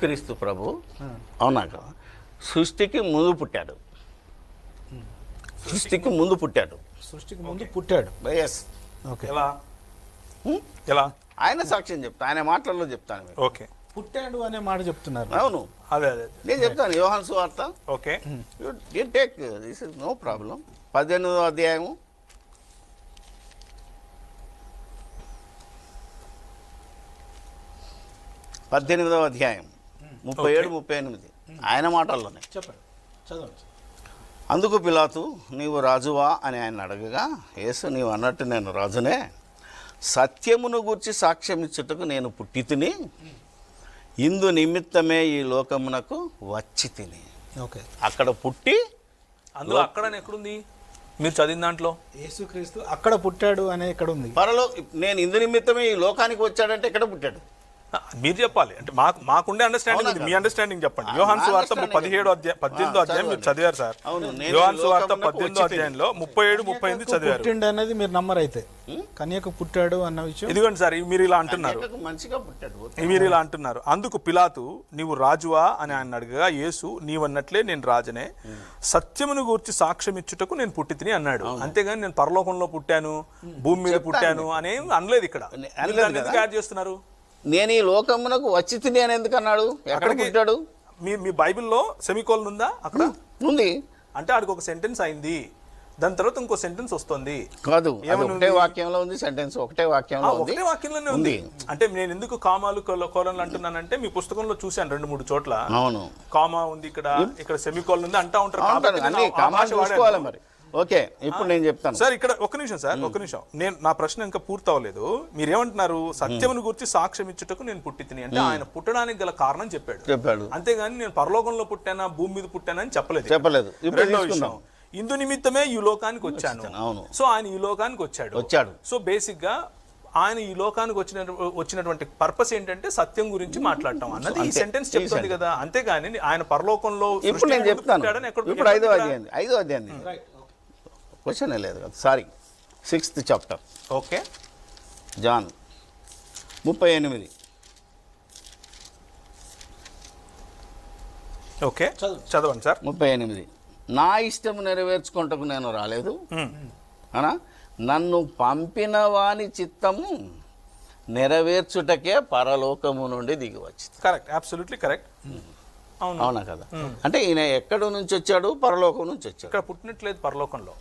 యేసుక్రీస్తు ప్రభు. అవునా కదా? సృష్టికి ముందు పుట్టాడు. సృష్టికి ముందు పుట్టాడు. సృష్టికి ముందు పుట్టాడు. Yes okay. ఎలా? ఎలా? ఆయన సాక్ష్యం చెప్తా. ఆయన మాటల్లో చెప్తాను. ఓకే. పుట్టాడు అనే మాట చెప్తున్నారు. అవును. అదే అదే నేను చెప్తాను. యోహాన్ సువార్త. Okay. You take this is no problem పద్దెనిమిదో అధ్యాయము. పద్దెనిమిదవ అధ్యాయం. ముప్పై ఏడు ముప్పై ఎనిమిది. ఆయన మాటల్లోనే. చెప్పండి. చదవండి. అందుకు పిలాతు నీవు రాజువా అని ఆయన అడగగా యేసు నీవు అన్నట్టు నేను రాజునే. సత్యమును గూర్చి సాక్ష్యం ఇచ్చుటకు నేను పుట్టి తిని ఇందు నిమిత్తమే ఈ లోకమునకు వచ్చి తిని. ఓకే. అక్కడ పుట్టి అందులో అక్కడ ఎక్కడుంది? మీరు చదివిన దాంట్లో? యేసుక్రీస్తు అక్కడ పుట్టాడు అనే ఇక్కడ ఉంది పరలో నేను ఇందు నిమిత్తమే ఈ లోకానికి వచ్చాడంటే ఎక్కడ పుట్టాడు? మీరు చెప్పాలి. అంటే మాకు మాకుండే అండర్స్టాండింగ్ మీ? అండర్స్టాండింగ్ చెప్పండి. యోహాన్ సువార్త పదిహేడు అధ్యాయం పద్దెనిమిదో అధ్యాయం మీరు. చదివారు సార్. అవును, నేను యోహాన్ సువార్త పద్దెనిమిదో. అధ్యాయంలో ముప్పై ఏడు ముప్పై ఎనిమిది చదివారు. పుట్టిండు అనేది మీరు నమ్మరు అయితే కన్యకు పుట్టాడు అన్న విషయం ఇదిగోండి సార్ మీరు ఇలా అంటున్నారు. మంచిగా పుట్టాడు మీరు ఇలా అంటున్నారు. అందుకు పిలాతు నీవు రాజువా అని ఆయన అడగగా యేసు నీవన్నట్లే నేను రాజనే. సత్యమును గూర్చి సాక్ష్యం ఇచ్చుటకు నేను పుట్టితిని అన్నాడు. అంతేగాని నేను పరలోకంలో పుట్టాను భూమి మీద పుట్టాను అనేం అనలేదు ఇక్కడ? యాడ్ చేస్తున్నారు? నేను ఈ లోకమునకు వచ్చి తిని అని ఎందుకు అన్నాడు ఎక్కడ పుట్టాడు? మీ మీ బైబిల్లో సెమికోలన్ ఉందా అక్కడ? ఉంది. అంటే ఆడికి ఒక సెంటెన్స్ అయింది. దాని తర్వాత ఇంకో సెంటెన్స్ వస్తుంది. కాదు ఒకటే? వాక్యంలో ఉంది సెంటెన్స్ ఒకటే వాక్యంలో ఒకటే వాక్యంలోనే ఉంది. అంటే నేను ఎందుకు కామాలు కోల- కోలన్లు అంటున్నానంటే మీ పుస్తకంలో చూశాను రెండు మూడు చోట్ల. అవును. కామా ఉంది ఇక్కడ ఇక్కడ సెమికోలన్ ఉంది అంటా ఉంటారు. మరి. ఓకే ఇప్పుడు నేను చెప్తాను. సార్ ఇక్కడ ఒక్క నిమిషం సార్ ఒక్క నిమిషం. నేను నా ప్రశ్న ఇంకా పూర్తి అవ్వలేదు మీరు ఏమంటున్నారు సత్యమును గురించి సాక్ష్యం ఇచ్చుటకు నేను పుట్టి తిని అంటే ఆయన పుట్టడానికి గల కారణం చెప్పాడు. చెప్పాడు. అంతేగాని నేను పరలోకంలో పుట్టానా భూమి మీద పుట్టానా అని చెప్పలేదు. చెప్పలేదు. రెండో విషయం. ఇందు నిమిత్తమే ఈ లోకానికి వచ్చాను. అవును. సో ఆయన ఈ లోకానికి వచ్చాడు. వచ్చాడు. సో బేసిక్గా ఆయన ఈ లోకానికి వచ్చిన వచ్చినటువంటి పర్పస్ ఏంటంటే సత్యం గురించి మాట్లాడటం అన్నది ఈ. సెంటెన్స్ చెప్తుంది కదా. అంతేగాని ఆయన పరలోకంలో ఇప్పుడు నేను చెప్తాను. ఇప్పుడు ఐదో అధ్యాయం ఐదో అధ్యాయం. క్వశ్చన్ లేదు కదా. Sorry sixth chapter. Okay. John ముప్పై ఎనిమిది. ఓకే. చదవండి సార్. ముప్పై ఎనిమిది. నా ఇష్టం నెరవేర్చుకుంటకు నేను రాలేదు. అనా? నన్ను పంపిన వాని చిత్తము నెరవేర్చుటకే పరలోకము నుండి దిగి వచ్చింది కరెక్ట్. Absolutely correct. అవును. అవునా కదా? అంటే ఈయన ఎక్కడి నుంచి వచ్చాడు? పరలోకం నుంచి వచ్చాడు. ఇక్కడ పుట్టినట్లేదు పరలోకంలో.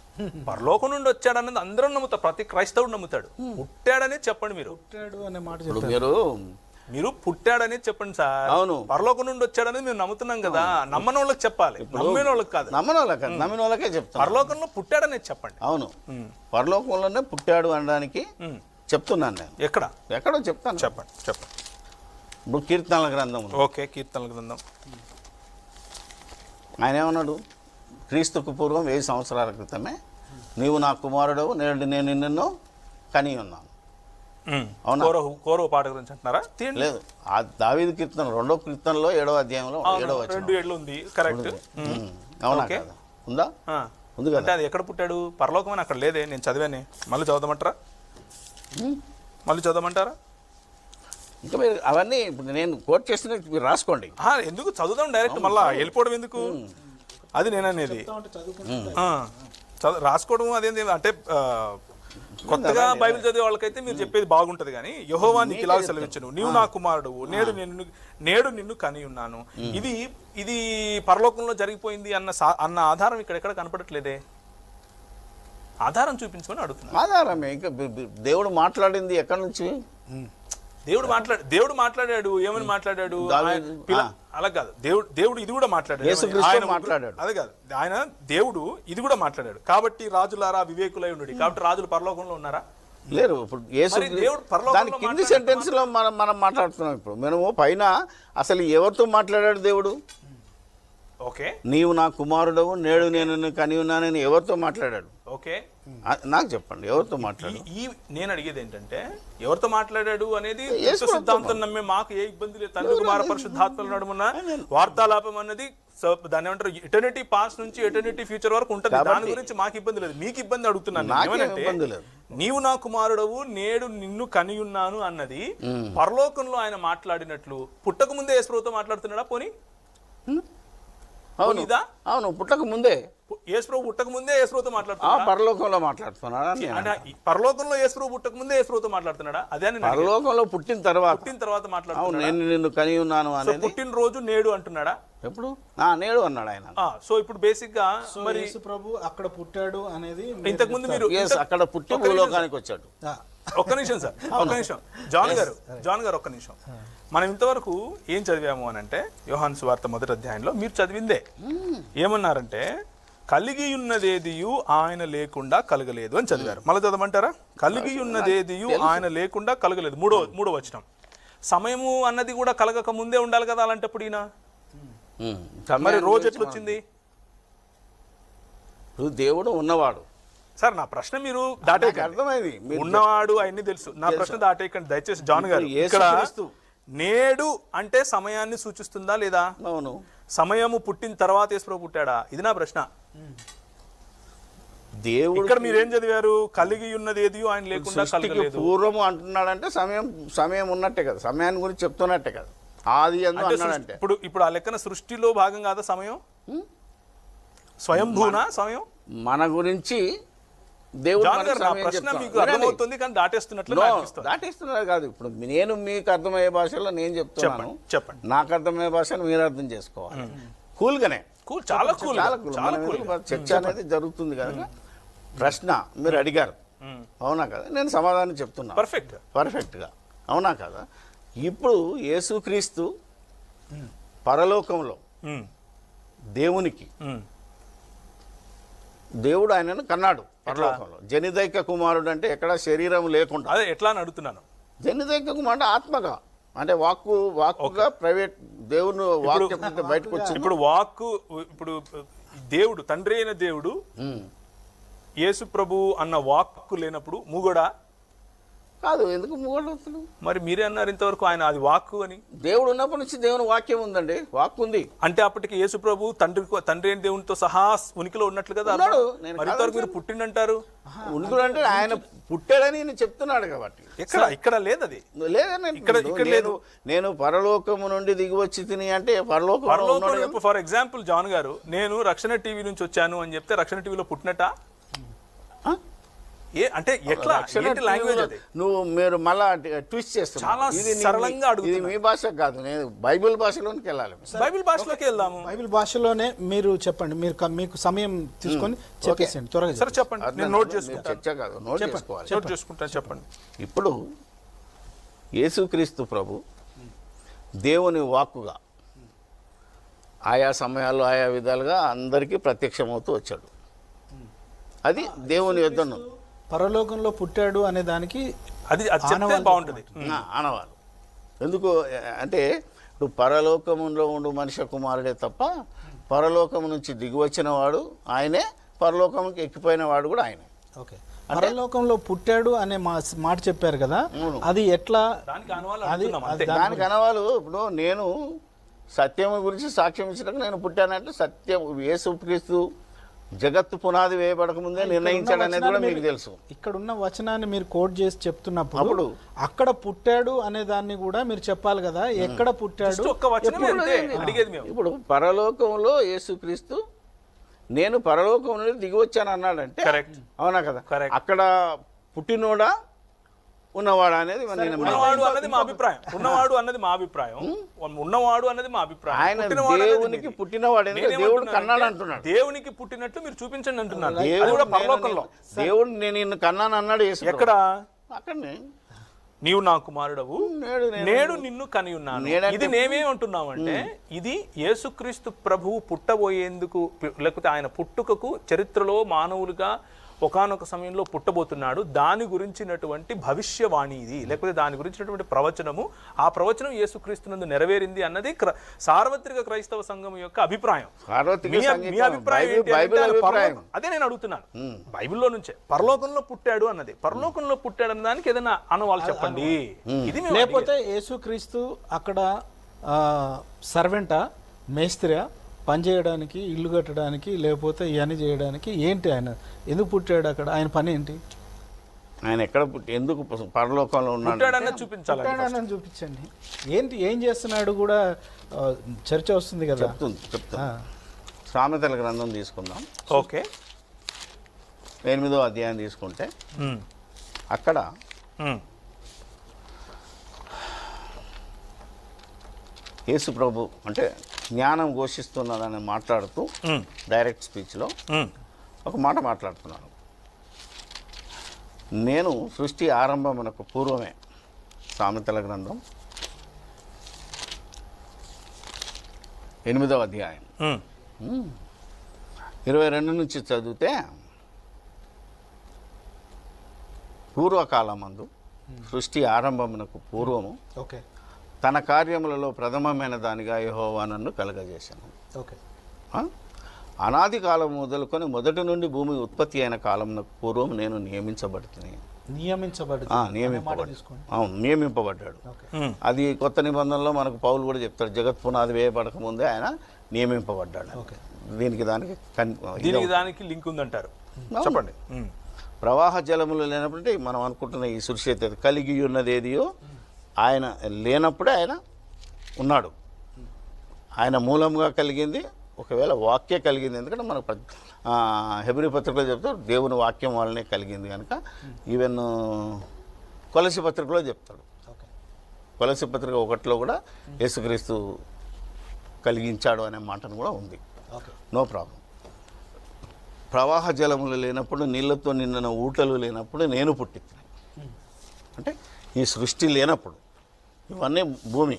పరలోకం నుండి వచ్చాడన్నది అందరం నమ్ముతారు ప్రతి క్రైస్తవుడు నమ్ముతాడు. పుట్టాడనే చెప్పండి మీరు. పుట్టాడు అనే మాట మీరు మీరు పుట్టాడనే చెప్పండి సార్. అవును. పరలోకం నుండి వచ్చాడనేది మేము నమ్ముతున్నాం కదా. నమ్మని వాళ్ళకి చెప్పాలి. నమ్మిన వాళ్ళకి కాదు. నమ్మని వాళ్ళకి నమ్మిన వాళ్ళకే చెప్తాను పరలోకంలో పుట్టాడనే చెప్పండి. అవును. పరలోకంలోనే పుట్టాడు అనడానికి. చెప్తున్నాను నేను. ఎక్కడ? ఎక్కడో చెప్తాను. చెప్పండి. చెప్పండి. ఇప్పుడు కీర్తనల గ్రంథం ఓకే కీర్తనల గ్రంథం. ఆయన ఏమన్నాడు? క్రీస్తుకు పూర్వం వెయ్యి సంవత్సరాల క్రితమే నీవు నా కుమారుడవు నేడు నేను నిన్ను కని ఉన్నాను. అవునా? కోరవ కోరవ పాట గురించి అంటున్నారా? తీయండి. లేదు ఆ దావీదు కీర్తన రెండో కీర్తనలో ఏడో అధ్యాయంలో అవును, ఏడో వచ్చిన రెండు ఏళ్ళు ఉంది. కరెక్ట్ అవునా ఓకే. కదా? ఉందా? ఉంది అంటే కదా అది ఎక్కడ పుట్టాడు? పరలోకం అని అక్కడ లేదే. నేను చదివానే. మళ్ళీ చదవమంటారా మళ్ళీ చదవమంటారా ఇంకా మీరు అవన్నీ ఇప్పుడు నేను కోట్ చేస్తున్న మీరు రాసుకోండి. ఆ, ఎందుకు? చదువుదాం డైరెక్ట్ మళ్ళా వెళ్ళిపోవడం ఎందుకు? అది నేను అనేది. రాసుకోవడం అదేంటి అంటే కొత్తగా బైబిల్ చదివే వాళ్ళకైతే మీరు చెప్పేది బాగుంటది కానీ యహోవా నీకు ఇలా సెలవిచ్చను. నీవు నా కుమారుడు. నేడు నిన్ను నేడు నిన్ను కని ఉన్నాను. ఇది ఇది పరలోకంలో జరిగిపోయింది అన్న అన్న ఆధారం ఇక్కడ ఎక్కడ కనపడట్లేదే? ఆధారం చూపించుకొని అడుగుతున్నా ఆధారమే. ఇంకా దేవుడు మాట్లాడింది ఎక్కడి నుంచి? దేవుడు మాట్లాడు దేవుడు మాట్లాడాడు ఏమని మాట్లాడాడు? అలా కాదు. దేవుడు దేవుడు ఇది కూడా మాట్లాడాడు. ఆయన మాట్లాడాడు. అదే కాదు. ఆయన దేవుడు ఇది కూడా మాట్లాడాడు. కాబట్టి రాజులారా వివేకులై ఉండు కాబట్టి రాజులు పరలోకంలో ఉన్నారా? లేరు. ఇప్పుడు యేసు దాని కింది మాట్లాడే సెంటెన్స్లో మనం మనం మాట్లాడుతున్నాం ఇప్పుడు. మనము పైన అసలు ఎవరితో మాట్లాడాడు దేవుడు? ఓకే. నీవు నా కుమారుడవు నేడు నేను కని ఉన్నానని ఎవరితో మాట్లాడాడు? ఓకే. నాకు చెప్పండి ఎవరితో మాట్లాడు ఈ- నేను అడిగేది ఏంటంటే ఎవరితో మాట్లాడాడు అనేది యేసు సిద్ధాంతం నమ్మే మాకు ఏ ఇబ్బంది లేదు. తండ్రి కుమార పరిశుద్ధాత్మల నడుమున వార్తాలాపం అన్నది దాన్ని ఏమంటారు ఎటర్నిటీ పాస్ నుంచి ఎటర్నిటీ ఫ్యూచర్ వరకు ఉంటుంది. దాని గురించి మాకు ఇబ్బంది లేదు. మీకు ఇబ్బంది అడుగుతున్నాను లేదు. నీవు నా కుమారుడవు నేడు నిన్ను కనియున్నాను అన్నది పరలోకంలో ఆయన మాట్లాడినట్లు పుట్టక ముందే యేసుప్రభుతో మాట్లాడుతున్నాడా? పోనీ? అవును. ఇదా? అవును పుట్టక ముందే యేసుప్రభు పుట్టక ముందే యేసుప్రభుతో ఆ మాట్లాడుతున్నాడా? పరలోకంలో మాట్లాడుతున్నాడా పరలోకంలో యేసుప్రభు పుట్టక ముందే యేసుప్రభుతో మాట్లాడుతున్నాడా? అదే అని. పరలోకంలో పుట్టిన తర్వాత. పుట్టిన తర్వాత అవును మాట్లాడుతున్నాడా? నేను నిన్ను కని ఉన్నాను సో అనేది. పుట్టినరోజు నేడు అంటున్నాడా? ఎప్పుడు? ఆ నేడు అన్నాడు ఆయన. ఆ, సో ఇప్పుడు బేసిక్గా మరి ప్రభు అక్కడ పుట్టాడు అనేది ఇంతకు ముందు మీరు అక్కడ పుట్టి ఒక్క నిమిషం భూలోకానికి వచ్చాడు. ఒక్క నిమిషం సార్ ఒక్క నిమిషం. జాన్ గారు జాన్ గారు ఒక్క నిమిషం. మనం ఇంతవరకు ఏం చదివాము అని అంటే యోహాన్ సువార్త మొదటి అధ్యాయంలో మీరు చదివిందే. ఏమన్నారంటే కలిగి ఉన్నదేదియు ఆయన లేకుండా కలగలేదు అని చదివారు. మళ్ళీ చదవమంటారా? కలిగి ఉన్నదేదియు ఆయన లేకుండా కలగలేదు. మూడో మూడో వచనం. సమయము అన్నది కూడా కలగక ముందే ఉండాలి కదా అలాంటప్పుడు ఈయన. మరి రోజు ఎట్లా వచ్చింది? దేవుడు ఉన్నవాడు. సార్ నా ప్రశ్న మీరు దాటేయకండి. అర్థమైంది. ఉన్నవాడు అవన్నీ తెలుసు. నా ప్రశ్న దాటేయకండి. దయచేసి జాన్ గారు. ఇక్కడ. నేడు అంటే సమయాన్ని సూచిస్తుందా లేదా? అవును. సమయము పుట్టిన తర్వాత యేసుప్రభు పుట్టాడా? ఇది నా ప్రశ్న. దేవుడు ఇక్కడ మీరు ఏం చదివారు? కలిగి ఉన్నది ఏది ఆయన లేకుండా పూర్వము అంటున్నాడంటే సమయం సమయం ఉన్నట్టే కదా. సమయాన్ని గురించి చెప్తున్నట్టే కదా. ఆది అన్నాడంటే. ఇప్పుడు ఇప్పుడు ఆ లెక్కన సృష్టిలో భాగం కాదా సమయం? స్వయంభూనా సమయం? మన గురించి దేవుడు కానీ దాటేస్తున్నట్లు. దాటిస్తున్నారు కాదు. ఇప్పుడు నేను మీకు అర్థమయ్యే భాషలో నేను చెప్తున్నాను. చెప్పండి నాకు అర్థమయ్యే భాషను మీరు అర్థం చేసుకోవాలి. కూల్గానే. కూల్ చాలా కూల్ చాలా కూల్. చర్చ అనేది జరుగుతుంది కనుక ప్రశ్న మీరు అడిగారు. అవునా కదా? నేను సమాధానం చెప్తున్నా. పర్ఫెక్ట్ పర్ఫెక్ట్గా అవునా కదా? ఇప్పుడు యేసుక్రీస్తు పరలోకంలో దేవునికి దేవుడు ఆయనను కన్నాడు. పరలోకంలో జనిదైక కుమారుడు అంటే ఎక్కడ శరీరం లేకుండా. అదే ఎట్లా అని అడుగుతున్నాను. జనిదైక కుమారుడు ఆత్మగా. అంటే వాక్కు వాక్కుగా ప్రైవేట్ దేవుని నుంచి బయటకు వచ్చింది. ఇప్పుడు వాక్కు ఇప్పుడు దేవుడు తండ్రి అయిన దేవుడు. యేసు ప్రభు అన్న వాక్కు లేనప్పుడు మూగోడా? కాదు ఎందుకు మూగడుతుడు మరి మీరే అన్నారు ఇంతవరకు ఆయన అది వాక్కు అని? దేవుడు ఉన్నప్పటి నుంచి దేవుని వాక్యం ఉందండి వాక్కు ఉంది అంటే అప్పటికి యేసు ప్రభు తండ్రి తండ్రి అయిన దేవునితో సహా ఉనికిలో ఉన్నట్లు కదా? ఉన్నాడు. నేను మరి పుట్టిండంటారు? ఉనికుడు అంటే ఆయన పుట్టాడని నేను చెప్తున్నాడు కాబట్టి. ఇక్కడ ఇక్కడ లేదు అది లేదని ఇక్కడ- ఇక్కడ లేదు. నేను పరలోకము నుండి దిగి వచ్చి తిని అంటే. పరలోకం ఫర్ ఎగ్జాంపుల్ జాన్ గారు నేను రక్షణ టీవీ నుంచి వచ్చాను అని చెప్తే రక్షణ టీవీలో పుట్టినట? ఏ అంటే ఎట్లా? ఏంటి లాంగ్వేజ్ అది? నువ్వు మీరు మళ్ళా ట్విస్ట్ చేస్తున్నారు చాలా ఇది నీ- సరళంగా ఇది. మీ భాష కాదు నేను బైబిల్ భాషలోనికి వెళ్ళాలి. బైబిల్ భాషలోకి వెళ్దాము. బైబిల్ భాషలోనే మీరు చెప్పండి మీరు మీకు సమయం తీసుకొని చెప్పేసేయండి త్వరగా సరే చెప్పండి. నేను నోట్ చేసుకుంటాను. చర్చ కాదు నోట్ చేసుకోవాలి. నోట్ చేసుకుంటాను చెప్పండి. ఇప్పుడు యేసుక్రీస్తు ప్రభు దేవుని వాక్కుగా ఆయా సమయాల్లో ఆయా విధాలుగా అందరికీ ప్రత్యక్షమవుతూ వచ్చాడు. అది దేవుని యుద్ధను పరలోకంలో పుట్టాడు అనే దానికి అది అది చెప్తే బాగుంటుంది. ఆనవాళ్ళు. ఎందుకు అంటే ఇప్పుడు పరలోకములో ఉండు మనిషి కుమారుడే తప్ప పరలోకం నుంచి దిగివచ్చిన వాడు ఆయనే పరలోకంకి ఎక్కిపోయిన వాడు కూడా ఆయనే. ఓకే. పరలోకంలో పుట్టాడు అనే మా మాట చెప్పారు కదా. అది ఎట్లా? దానికి అనువాలు ఇప్పుడు నేను సత్యం గురించి సాక్ష్యం ఇచ్చినట్టు నేను పుట్టానంటే సత్యం యేసుక్రీస్తు జగత్తు పునాది వేయబడక ముందే నిర్ణయించాడు అనేది కూడా మీకు తెలుసు. ఇక్కడ ఉన్న వచనాన్ని మీరు కోట్ చేసి చెప్తున్నప్పుడు అప్పుడు? అక్కడ పుట్టాడు అనే దాన్ని కూడా మీరు చెప్పాలి కదా. ఎక్కడ పుట్టాడు? అడిగేది మేము. ఇప్పుడు పరలోకంలో యేసుక్రీస్తు నేను పరలోకం నుండి దిగి వచ్చాను అన్నాడంటే. అవునా కదా. అక్కడ పుట్టినోడా? ఉన్నవాడా అనేది ఉన్నవాడు అన్నది మా అభిప్రాయం. ఉన్నవాడు అన్నది మా అభిప్రాయం. ఉన్నవాడు అన్నది మా అభిప్రాయం. ఆయన దేవునికి. పుట్టినవాడు దేవుడు కన్నాడు అంటున్నాడు. దేవునికి పుట్టినట్లు మీరు చూపించండి అంటున్నాను. అది దేవుడు పరలోకంలో. దేవుడు నేను నిన్ను కన్నాను అన్నాడు. ఎక్కడ? అక్కడనే. నీవు నా కుమారుడవు. నేడు నేను నేడు నిన్ను కని ఉన్నాను. ఇది నేమేమంటున్నామంటే ఇది యేసుక్రీస్తు ప్రభువు పుట్టబోయేందుకు లేకపోతే ఆయన పుట్టుకకు చరిత్రలో మానవులుగా ఒకానొక సమయంలో పుట్టబోతున్నాడు. దాని గురించినటువంటి భవిష్యవాణి ఇది. లేకపోతే దాని గురించినటువంటి ప్రవచనము ఆ ప్రవచనం యేసుక్రీస్తునందు నెరవేరింది అన్నది సార్వత్రిక క్రైస్తవ సంఘం యొక్క అభిప్రాయం. మీ అభిప్రాయం అదే నేను అడుగుతున్నాను. బైబిల్లో నుంచే. పరలోకంలో పుట్టాడు అన్నది. పరలోకంలో పుట్టాడు అన్న దానికి ఏదైనా అనువాలు చెప్పండి. ఇది లేకపోతే యేసుక్రీస్తు అక్కడ సర్వెంటా మేస్త్రియా? పని చేయడానికి ఇల్లు కట్టడానికి లేకపోతే ఇవన్నీ చేయడానికి ఏంటి ఆయన? ఎందుకు పుట్టాడు అక్కడ? ఆయన పని ఏంటి? ఆయన ఎక్కడ పుట్టి ఎందుకు పరలోకంలో ఉన్నాడు? చూపించాలి చూపించండి. ఏంటి ఏం చేస్తున్నాడు కూడా చర్చ వస్తుంది కదా. చెప్తుంది చెప్తుంది. ఆ, సామెతల గ్రంథం తీసుకుందాం. ఓకే. ఎనిమిదో అధ్యాయం తీసుకుంటే. అక్కడ. యేసు ప్రభు అంటే జ్ఞానం ఘోషిస్తున్నాడని మాట్లాడుతూ. డైరెక్ట్ స్పీచ్లో. ఒక మాట మాట్లాడుతున్నాను నేను సృష్టి ఆరంభమునకు పూర్వమే సామెతల గ్రంథం ఎనిమిదవ అధ్యాయం. ఇరవై రెండు నుంచి చదివితే పూర్వకాలమందు సృష్టి ఆరంభమునకు పూర్వము ఓకే తన కార్యములలో ప్రథమమైన దానిగా యెహోవా నన్ను కలగజేశాను. ఓకే. ఆ? అనాది కాలం మొదలుకొని మొదటి నుండి భూమి ఉత్పత్తి అయిన కాలంనకు పూర్వం నేను నియమించబడుతుంది నియమింపబడ్డాడు తీసుకోండి. అవును నియమింపబడ్డాడు. ఓకే. ఉమ్. అది కొత్త నిబంధనలో మనకు పౌలు కూడా చెప్తాడు జగత్ పునాది వేయబడక ముందే ఆయన నియమింపబడ్డాడు. ఓకే. దీనికి దానికి కన్ దీనికి దానికి లింక్ ఉందంటారు. చెప్పండి. ప్రవాహ జలములు లేనప్పుడు మనం అనుకుంటున్న ఈ సృష్టి కలిగి ఉన్నది ఏదియో? ఆయన లేనప్పుడే ఆయన ఉన్నాడు. ఆయన మూలంగా కలిగింది ఒకవేళ వాక్య కలిగింది ఎందుకంటే మనకు హెబ్రీ పత్రికలో చెప్తారు దేవుని వాక్యం వల్లనే కలిగింది కనుక ఈవెన్ కొలసి పత్రికలో చెప్తాడు. కొలసి పత్రిక ఒకటిలో కూడా యేసుక్రీస్తు కలిగించాడు అనే మాటను కూడా ఉంది. No problem. ప్రవాహ జలములు లేనప్పుడు నీళ్ళతో నిండిన ఊటలు లేనప్పుడు నేను పుట్టింది అంటే ఈ సృష్టి లేనప్పుడు ఇవన్నీ భూమి.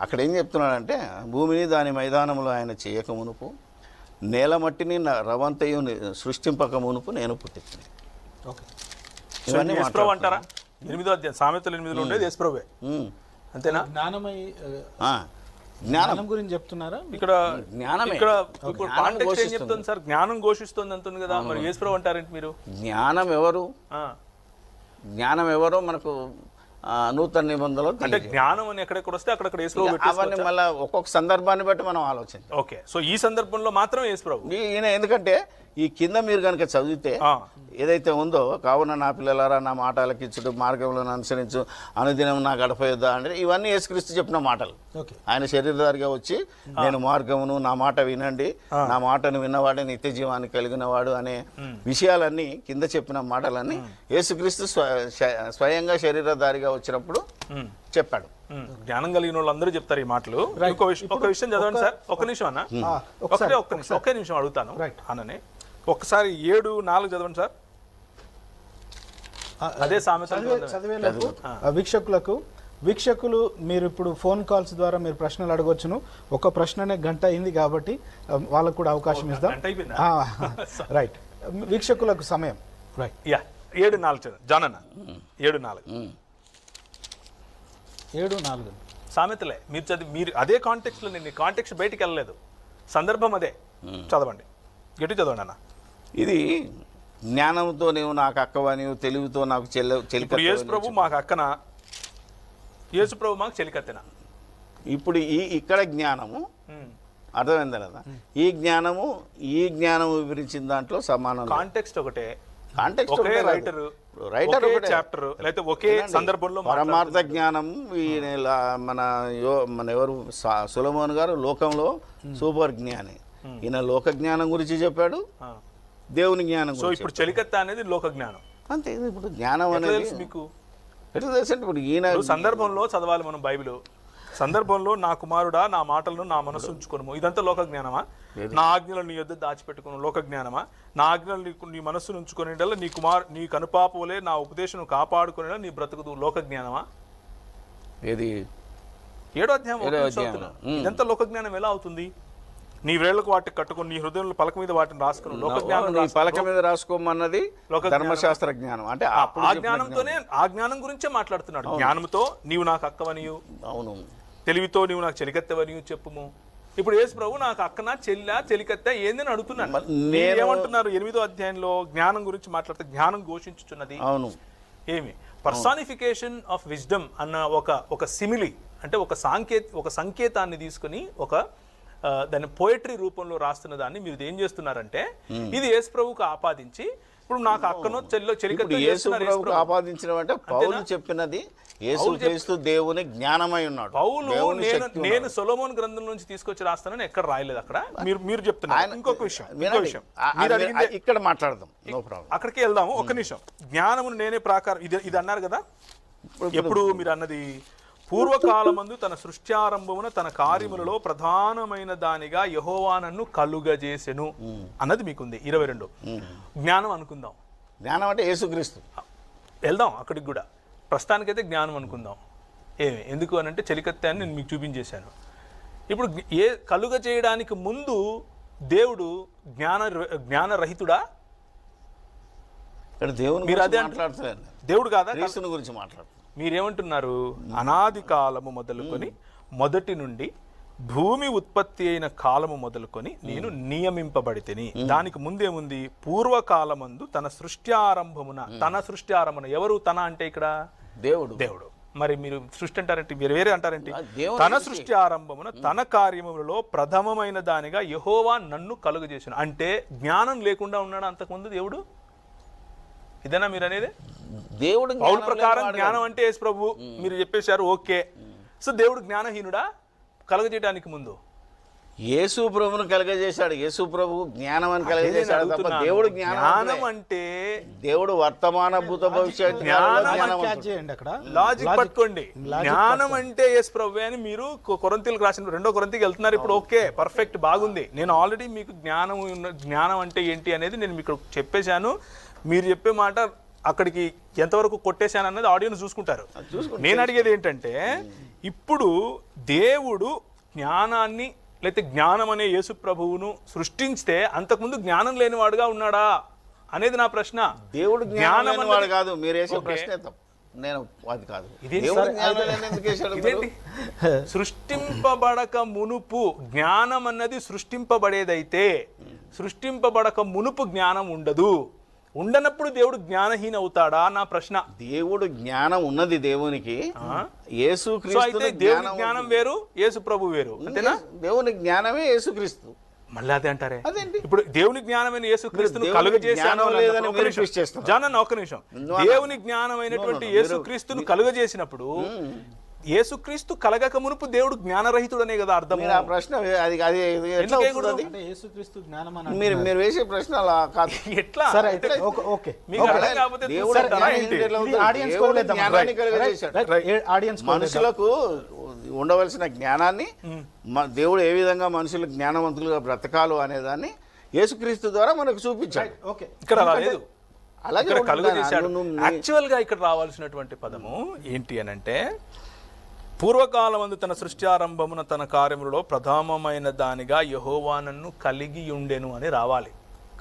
అక్కడ ఏం చెప్తున్నాడంటే భూమిని దాని మైదానంలో ఆయన చేయక మునుపు నేల మట్టిని నా రవంతయు సృష్టింపక మునుపు నేను పుట్టింది. ఓకే. యేసుప్రభు అంటారా? ఎనిమిదో అధ్యాయం సామెతలు ఎనిమిదిలో ఉండేది అంతేనా? జ్ఞానమై ఆ, జ్ఞానం. గురించి చెప్తున్నారా? ఇక్కడ జ్ఞానమే. ఇక్కడ ఇప్పుడు జ్ఞానం కాంటెక్స్ట్ ఏం ఘోషిస్తుంది. చెప్తుంది సార్? జ్ఞానం ఘోషిస్తుంది అంటుంది కదా. మరి యేసుప్రభు అంటారేంటి మీరు? జ్ఞానం ఎవరు? ఆ. జ్ఞానం ఎవరో మనకు నూతన నిబంధనలో అంటే. జ్ఞానం అని ఎక్కడెక్కడ వస్తే అక్కడక్కడ అవన్నీ? మళ్ళీ ఒక్కొక్క సందర్భాన్ని బట్టి మనం ఆలోచించాం ఓకే సో ఈ సందర్భంలో మాత్రం యేసుప్రభు ఈ- ఈయన ఎందుకంటే ఈ కింద మీరు కనుక చదివితే. ఏదైతే ఉందో కావున నా పిల్లలారా నా మాట ఆలకించుడు మార్గంలో అనుసరించు అనుదినం నా గడపయుద్దా అంటే ఇవన్నీ యేసుక్రీస్తు చెప్పిన మాటలు. ఓకే. ఆయన శరీరధారిగా వచ్చి నేను మార్గమును నా మాట వినండి. నా మాటను విన్నవాడే నిత్య జీవాన్ని కలిగినవాడు అనే విషయాలన్నీ కింద చెప్పిన మాటలన్నీ యేసుక్రీస్తు స్వయంగా శరీరధారిగా వచ్చినప్పుడు. చెప్పాడు. జ్ఞానం కలిగిన వాళ్ళందరూ చెప్తారు ఈ మాటలు. ఒక విషయం చదవండి సార్. ఒక నిమిషం అన్న. ఒకటే ఒక్క నిమిషం ఒకే నిమిషం అడుగుతాను Right. ఒక్కసారి ఏడు నాలుగు చదవండి సార్. అదే సామెత చదివేలకు వీక్షకులకు వీక్షకులు మీరు ఇప్పుడు ఫోన్ కాల్స్ ద్వారా మీరు ప్రశ్నలు అడగొచ్చును. ఒక ప్రశ్ననే గంట అయింది కాబట్టి వాళ్ళకు కూడా అవకాశం అయిపోయిందా? రైట్. వీక్షకులకు సమయం. రైట్ యా ఏడు నాలుగు చదవండి. జాన్ అన్న ఏడు నాలుగు. ఏడు నాలుగు. సామెతలే. మీరు చదివి మీరు అదే కాంటెక్స్ట్లో నేను కాంటెక్స్ట్ బయటికి వెళ్ళలేదు. సందర్భం అదే. చదవండి. గట్టి చదవండి అన్న? ఇది జ్ఞానంతో నీవు నాకు అక్కవని తెలివితో నాకు చెల్లె యేసు ప్రభు మాకు అక్కన యేసు ప్రభు మాకు చెలికత్తెన. ఇప్పుడు ఈ ఇక్కడ జ్ఞానము. అర్థమైంది కదా ఈ జ్ఞానము ఈ జ్ఞానము వివరించిన దాంట్లో సమానం కాంటెక్స్ట్ ఒకటే. కాంటెక్స్ట్ ఒకే రైటర్ రైటర్ ఒకే చాప్టర్ లేకపోతే ఒకే సందర్భంలో పరమార్థ జ్ఞానం మన యో మన ఎవరు సులమోన్ గారు లోకంలో సూపర్ జ్ఞాని. ఈయన లోక జ్ఞానం గురించి చెప్పాడు. దేవుని జ్ఞానం సో ఇప్పుడు చెలికత్త అనేది లోక జ్ఞానం. అంతే ఇప్పుడు జ్ఞానం అనేది తెలుసు మీకు? ఎట్లా తెలుసు ఇప్పుడు ఈయన సందర్భంలో చదవాలి మనం బైబిల్. సందర్భంలో నా కుమారుడా నా మాటలను నా మనసు ఉంచుకోను ఇదంతా లోక జ్ఞానమా? నా ఆజ్ఞలను నీ యొద్ద దాచిపెట్టుకును లోక జ్ఞానమా? నా ఆజ్ఞలు నీకు నీ మనస్సును ఉంచుకునేటల్లా నీ కుమార్ నీ కనుపాపులే నా ఉపదేశం కాపాడుకునేలా నీ బ్రతుకుదు లోక జ్ఞానమా? ఇది ఏడో అధ్యాయం. ఇదంతా లోక జ్ఞానం ఎలా అవుతుంది? నీ వేళ్ళకు వాటికి కట్టుకుని నీ హృదయంలో పలక మీద వాటిని రాసుకుని లోక జ్ఞానం పలక మీద రాసుకోమన్నది లోక ధర్మశాస్త్ర జ్ఞానం. అంటే ఆ జ్ఞానంతోనే ఆ జ్ఞానం గురించే మాట్లాడుతున్నాడు. జ్ఞానంతో నీవు నాకు అక్కవనియు. అవును. తెలివితో నీవు నాకు చెలికత్తెవనియు చెప్పుము. ఇప్పుడు యేసు ప్రభు నాకు అక్కన చెల్లా చెలికత్తె ఏందని అడుగుతున్నాను ఏమంటున్నారు? ఎనిమిదో అధ్యాయంలో జ్ఞానం గురించి మాట్లాడితే జ్ఞానం ఘోషించుచున్నది. అవును. ఏమి? పర్సానిఫికేషన్ ఆఫ్ విజ్డమ్ అన్న ఒక ఒక సిమిలి అంటే ఒక సాంకేత ఒక సంకేతాన్ని తీసుకుని ఒక దాన్ని పోయట్రీ రూపంలో రాస్తున్న దాన్ని మీరు ఏం చేస్తున్నారంటే ఇది యేసు ప్రభువుకు ఆపాదించి ఇప్పుడు నాకు అక్కనో చెల్లో ప్రభు. ఆపాదించడం అంటే పౌలు చెప్పినది దేవుని జ్ఞానమై ఉన్నాడు. పౌలు నేను నేను సొలోమోన్ గ్రంథం నుంచి తీసుకొచ్చి రాస్తానని ఎక్కడ రాయలేదు అక్కడ. మీరు మీరు చెప్తున్నారు. ఇంకొక విషయం. విషయం. ఇక్కడ మాట్లాడదాం. No problem. అక్కడికి వెళ్దాము. ఒక్క నిమిషం. జ్ఞానమును నేనే ప్రాకారం ఇది ఇది అన్నారు కదా? ఎప్పుడు మీరు అన్నది పూర్వకాలమందు తన సృష్ట్యారంభమున తన కార్యములలో ప్రధానమైన దానిగా యహోవా నన్ను కలుగజేసెను అన్నది మీకుంది. ఇరవై రెండు. జ్ఞానం అనుకుందాం. జ్ఞానం అంటే యేసుక్రీస్తు. వెళ్దాం అక్కడికి కూడా. ప్రస్తుతానికైతే జ్ఞానం అనుకుందాం. ఏమి? ఎందుకు అని అంటే చెలికత్తె అని నేను మీకు చూపించేశాను. ఇప్పుడు ఏ కలుగ చేయడానికి ముందు దేవుడు జ్ఞాన జ్ఞానరహితుడా దేవుని మీరు అదే మాట్లాడతలేదు దేవుడు కాదా? క్రీస్తుని గురించి మాట్లాడుతున్నాను మీరేమంటున్నారు? అనాది కాలము మొదలుకొని మొదటి నుండి భూమి ఉత్పత్తి అయిన కాలము మొదలుకొని నేను నియమింపబడితేని. దానికి ముందేముంది? పూర్వకాలమందు తన సృష్టి ఆరంభమున తన సృష్టి ఆరంభమున ఎవరు తన అంటే ఇక్కడ? దేవుడు. దేవుడు. మరి మీరు సృష్టి అంటారంటే? మీరు వేరే అంటారంటే? తన సృష్టి. సృష్టి ఆరంభమున తన కార్యములలో ప్రథమమైన దానిగా యహోవా నన్ను కలుగజేసిన అంటే జ్ఞానం లేకుండా ఉన్నాడు అంతకుముందు దేవుడు? ఇదేనా మీరు అనేది? దేవుడు పౌల జ్ఞానం ప్రకారం జ్ఞానం అంటే యేసు ప్రభు మీరు చెప్పేశారు ఓకే. సో దేవుడు జ్ఞానహీనుడా? కలగజేయడానికి ముందు. యేసు ప్రభువును కలగజేశాడు. యేసు ప్రభు జ్ఞానం అని కలగజేశాడు తప్ప. దేవుడు జ్ఞానం. అంటే దేవుడు వర్తమాన భూత భవిష్యత్ జ్ఞానం జ్ఞానం క్యాచ్ అంటాడు. చేయండి అక్కడ. లాజిక్ పట్టుకోండి. జ్ఞానం అంటే యేసు ప్రభు అని మీరు కొ- కొరంతీలకు రాసిన రెండో కొరంతికి వెళ్తున్నారు. ఇప్పుడు ఓకే పర్ఫెక్ట్ బాగుంది. నేను ఆల్రెడీ మీకు జ్ఞానం ఉన్న- జ్ఞానం అంటే ఏంటి అనేది నేను మీకు చెప్పేశాను. మీరు చెప్పే మాట అక్కడికి ఎంతవరకు కొట్టేశాను అన్నది ఆడియన్స్ చూసుకుంటారు నేను అడిగేది ఏంటంటే ఇప్పుడు దేవుడు జ్ఞానాన్ని లేకపోతే జ్ఞానం అనే యేసు ప్రభువును సృష్టించితే అంతకుముందు జ్ఞానం లేనివాడుగా ఉన్నాడా అనేది నా ప్రశ్న. దేవుడు జ్ఞానం కాదు మీరు వేసే ఓకే. ప్రశ్నే తప్పు. నేను అది కాదు. సృష్టింపబడక మునుపు జ్ఞానం అన్నది సృష్టింపబడేదైతే సృష్టింపబడక మునుపు జ్ఞానం ఉండదు. ఉండనప్పుడు దేవుడు జ్ఞానహీన అవుతాడా నా ప్రశ్న? దేవుడు జ్ఞానం ఉన్నది దేవునికి. దేవుని జ్ఞానం వేరు యేసు ప్రభు వేరు అంతేనా? దేవుని జ్ఞానమే యేసుక్రీస్తు మళ్ళీ అదే అంటారే? అదేంటి? ఇప్పుడు దేవుని జ్ఞానమైన యేసు క్రీస్తును దేవుని కలుగజేశాను లేదని ఒక నిమిషం. దేవుని జ్ఞానమైనటువంటి No, no, no. యేసు మీరు- క్రీస్తును కలుగజేసినప్పుడు యేసుక్రీస్తు కలగక మునుపు దేవుడు జ్ఞానరహితుడనే కదా అర్థం మీరు ఆ ప్రశ్న అది అది అది ఎట్లా ఎందుకు అవుతుంది వేయకూడదు? అది? అంటే యేసుక్రీస్తు జ్ఞానం అని మీరు మీరు వేసే ప్రశ్న అలా కాదు. ఎట్లా? సరే అయితే ఓకే మీకు అర్థం కాకపోతే దేవుడు? ఆడియన్స్. జ్ఞానాన్ని కలుగజేశాడు. మనుషులకు ఉండవలసిన జ్ఞానాన్ని మ- దేవుడు ఏ విధంగా మనుషులు జ్ఞానవంతులుగా బ్రతకాలు అనేదాన్ని యేసుక్రీస్తు ద్వారా మనకు చూపించాడు. ఓకే ఇక్కడ అలా లేదు. అలాగే. కలుగజేశాడు. నువ్వు- నువ్వు- యాక్చువల్గా ఇక్కడ రావాల్సినటువంటి పదము ఏంటి అని అంటే పూర్వకాలమందు తన సృష్టి ఆరంభమున తన కార్యములలో ప్రధానమైన దానిగా యహోవానన్ను కలిగి ఉండెను అని రావాలి.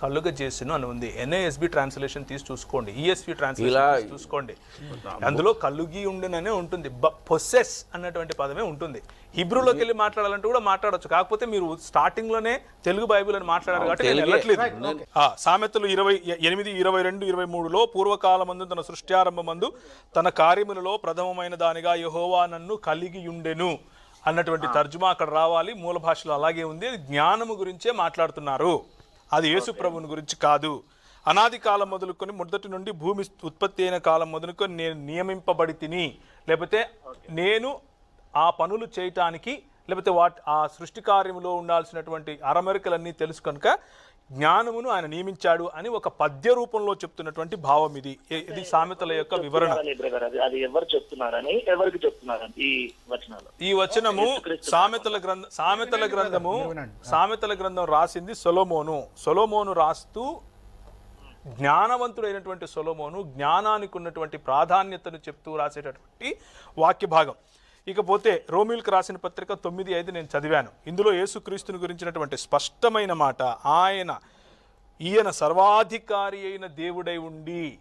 కలుగ చేసిను అని ఉంది. ఎన్ఏఎస్బి ట్రాన్స్లేషన్ తీసి చూసుకోండి. ఈఎస్బి ట్రాన్స్లేషన్ చూసుకోండి. అందులో కలుగి ఉండెననే ఉంటుంది. పొసెస్ అన్నటువంటి పదమే ఉంటుంది. హిబ్రూలోకి వెళ్ళి మాట్లాడాలంటే కూడా మాట్లాడొచ్చు. కాకపోతే మీరు స్టార్టింగ్లోనే తెలుగు బైబిల్ అని మాట్లాడారు కాబట్టి సామెతలు ఇరవై ఎనిమిది ఇరవై రెండు ఇరవై మూడులో పూర్వకాలమందు తన సృష్ట్యారంభమందు తన కార్యములలో ప్రథమమైన దానిగా యహోవా నన్ను కలిగి ఉండెను అన్నటువంటి తర్జుమా అక్కడ రావాలి. మూల భాషలో అలాగే ఉంది. జ్ఞానము గురించే మాట్లాడుతున్నారు. అది యేసు ప్రభుని గురించి కాదు. అనాది కాలం మొదలుకొని మొదటి నుండి భూమి ఉత్పత్తి అయిన కాలం మొదలుకొని నేను నియమింపబడి తిని లేకపోతే నేను ఆ పనులు చేయటానికి లేకపోతే వాటి ఆ సృష్టి కార్యంలో ఉండాల్సినటువంటి అరమరికలన్నీ తెలుసు కనుక జ్ఞానమును ఆయన నియమించాడు అని ఒక పద్య రూపంలో చెప్తున్నటువంటి భావం ఇది. ఇది సామెతల యొక్క వివరణ. అది ఎవరు చెప్తున్నారని ఎవరికి చెప్తున్నారని ఈ వచనాలు? ఈ వచనము సామెతల. గ్రంథ సామెతల గ్రంథము సామెతల గ్రంథం రాసింది సొలోమోను. సొలోమోను రాస్తూ జ్ఞానవంతుడైనటువంటి సొలోమోను జ్ఞానానికి ఉన్నటువంటి ప్రాధాన్యతను చెప్తూ రాసేటటువంటి వాక్య భాగం ఇకపోతే రోమిల్కి రాసిన పత్రిక తొమ్మిది ఐదు నేను చదివాను. ఇందులో యేసుక్రీస్తుని గురించినటువంటి స్పష్టమైన మాట ఆయన ఈయన సర్వాధికారి అయిన దేవుడై ఉండి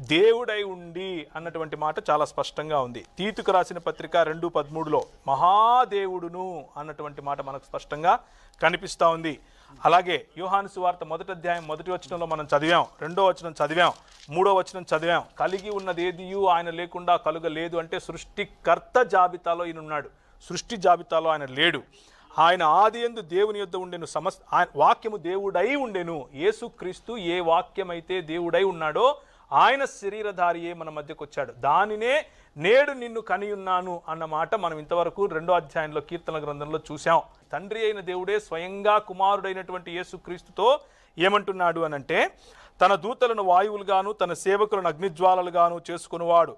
దేవుడై ఉండి అన్నటువంటి మాట చాలా స్పష్టంగా ఉంది. తీతుకు రాసిన పత్రిక రెండు పదమూడులో మహాదేవుడును అన్నటువంటి మాట మనకు స్పష్టంగా కనిపిస్తూ ఉంది. అలాగే యోహాను సువార్త మొదటి అధ్యాయం మొదటి వచనంలో మనం చదివాం రెండో వచనం చదివాం మూడో వచనం చదివాం. కలిగి ఉన్నది ఏదియు ఆయన లేకుండా కలుగలేదు అంటే సృష్టికర్త జాబితాలో ఈయన ఉన్నాడు. సృష్టి జాబితాలో ఆయన లేడు. ఆయన ఆది ఎందు దేవుని యొద్ద ఉండెను సమస్ ఆయన వాక్యము దేవుడై ఉండెను. యేసుక్రీస్తు ఏ వాక్యమైతే దేవుడై ఉన్నాడో ఆయన శరీరధారియే మన మధ్యకు వచ్చాడు దానినే నేడు నిన్ను కనియున్నాను అన్నమాట మనం ఇంతవరకు రెండో అధ్యాయంలో కీర్తన గ్రంథంలో చూసాం తండ్రి అయిన దేవుడే స్వయంగా కుమారుడైనటువంటి యేసుక్రీస్తుతో ఏమంటున్నాడు అనంటే తన దూతలను వాయువులుగాను తన సేవకులను అగ్నిజ్వాలలుగాను చేసుకునేవాడు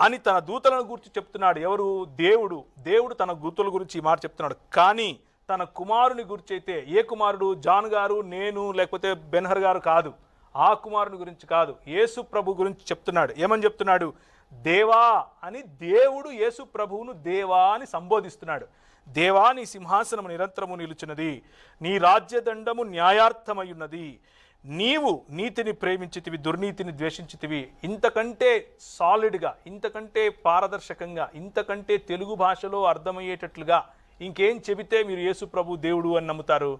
అని తన దూతలను గురించి చెప్తున్నాడు. ఎవరు? దేవుడు. దేవుడు తన దూతల గురించి ఈ మాట చెప్తున్నాడు. కానీ తన కుమారుని గురించి అయితే ఏ కుమారుడు? జాన్ గారు నేను లేకపోతే బెన్హర్ గారు కాదు. ఆ కుమారుని గురించి కాదు యేసు ప్రభు గురించి చెప్తున్నాడు. ఏమని చెప్తున్నాడు? దేవా అని దేవుడు యేసు ప్రభువును దేవా అని సంబోధిస్తున్నాడు. దేవా నీ సింహాసనము నిరంతరము నిలుచున్నది. నీ రాజ్యదండము న్యాయార్థమయ్యున్నది. నీవు నీతిని ప్రేమించితివి దుర్నీతిని ద్వేషించితివి. ఇంతకంటే సాలిడ్గా ఇంతకంటే పారదర్శకంగా ఇంతకంటే తెలుగు భాషలో అర్థమయ్యేటట్లుగా ఇంకేం చెబితే మీరు యేసు ప్రభు దేవుడు అని నమ్ముతారు?